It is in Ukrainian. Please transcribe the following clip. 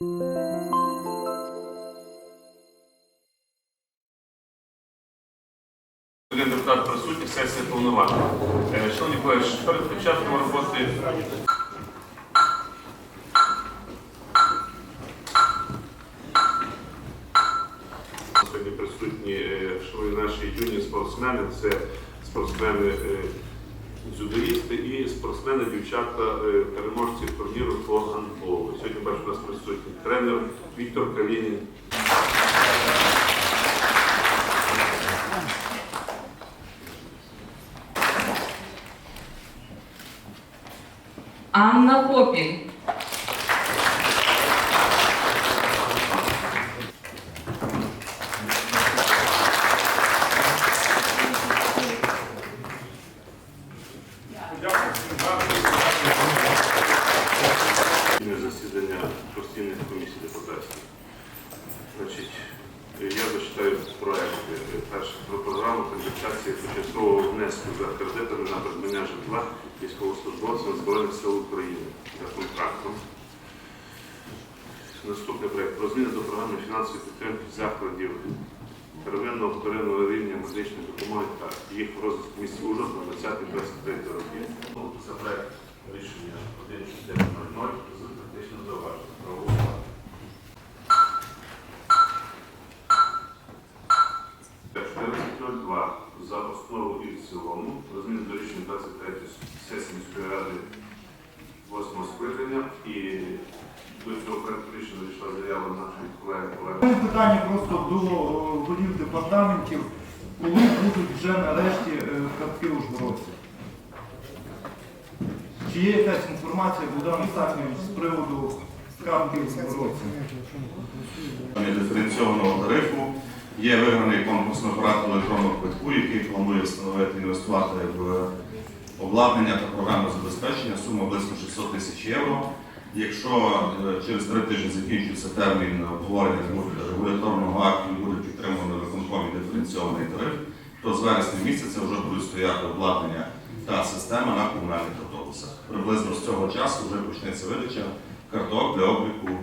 Один депутат присутній, сесія повноважена. Е, Шановні колеги, перед початком роботи сьогодні присутні е, шановні наші юні спортсмени. Це спортсмени е, дзюдоїсти і спортсмени, дівчата, е, переможці турніру по гандболу. Сьогодні бачу, нас присутній тренер Віктор Калінін. Анна Попіль. Засідання постійних комісій депутатських. Значить, я зачитаю проекти. Перше про програму компенсації початкового внеску за кредитами на придбання житла військовослужбовцям Збройних сил України за контрактом. Наступний проект про зміни до програми фінансової підтримки закладів первинного вторинного рівня медичної допомоги та їх розвитку в місті на 20-23 14.02 за основу і в цілому. Розмін до рішення 23 сесії міської ради 8 скликання. І до цього проекту рішення надійшла заява нашої колеги колеги. Питання просто до голів департаментів, коли будуть вже нарешті е, картки ужгородців? Чи є якась інформація, Богдан Остапівич, з приводу картки ужгородців? диференційованого тарифу. Є виграний конкурсний апарат електронного квитку, який планує встановити інвестувати в обладнання та програмне забезпечення. Сума близько 600 тисяч євро. Якщо е, через три тижні закінчиться термін обговорення регуляторного акту і буде підтримано виконкомі диференційований тариф, то з вересня місяця вже будуть стояти обладнання та система на комунальних автобусах. Приблизно з цього часу вже почнеться видача карток для обліку.